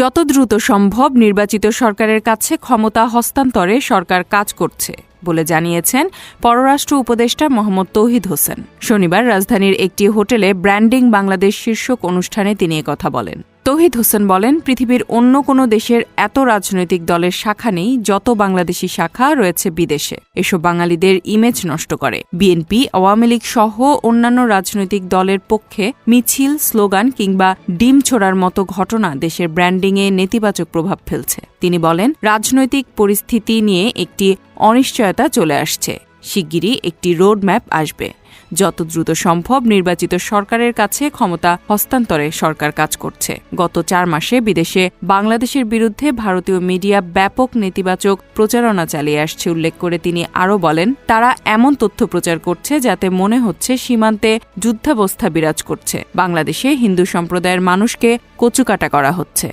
যত দ্রুত সম্ভব নির্বাচিত সরকারের কাছে ক্ষমতা হস্তান্তরে সরকার কাজ করছে, বলে জানিয়েছেন পররাষ্ট্র উপদেষ্টা মোহাম্মদ তৌহিদ হোসেন। শনিবার রাজধানীর একটি হোটেলে ব্র্যান্ডিং বাংলাদেশ শীর্ষক অনুষ্ঠানে তিনি কথা বলেন। তৌহিদ হোসেন বলেন, পৃথিবীর অন্য কোনো দেশের এত রাজনৈতিক দলের শাখা নেই, যত বাংলাদেশি শাখা রয়েছে বিদেশে। এসব বাঙালিদের ইমেজ নষ্ট করে। বিএনপি আওয়ামী লীগ সহ অন্যান্য রাজনৈতিক দলের পক্ষে মিছিল, স্লোগান কিংবা ডিম ছোড়ার মতো ঘটনা দেশের ব্র্যান্ডিংয়ে নেতিবাচক প্রভাব ফেলছে। তিনি বলেন, রাজনৈতিক পরিস্থিতি নিয়ে একটি অনিশ্চয়তা চলে আসছে। শিগগিরই একটি রোড ম্যাপ আসবে। যত দ্রুত সম্ভব নির্বাচিত সরকারের কাছে ক্ষমতা হস্তান্তরে সরকার কাজ করছে। গত চার মাসে বিদেশে বাংলাদেশের বিরুদ্ধে ভারতীয় মিডিয়া ব্যাপক নেতিবাচক প্রচারণা চালিয়ে আসছে উল্লেখ করে তিনি আরও বলেন, তারা এমন তথ্য প্রচার করছে যাতে মনে হচ্ছে সীমান্তে যুদ্ধাবস্থা বিরাজ করছে। বাংলাদেশে হিন্দু সম্প্রদায়ের মানুষকে কচুকাটা করা হচ্ছে।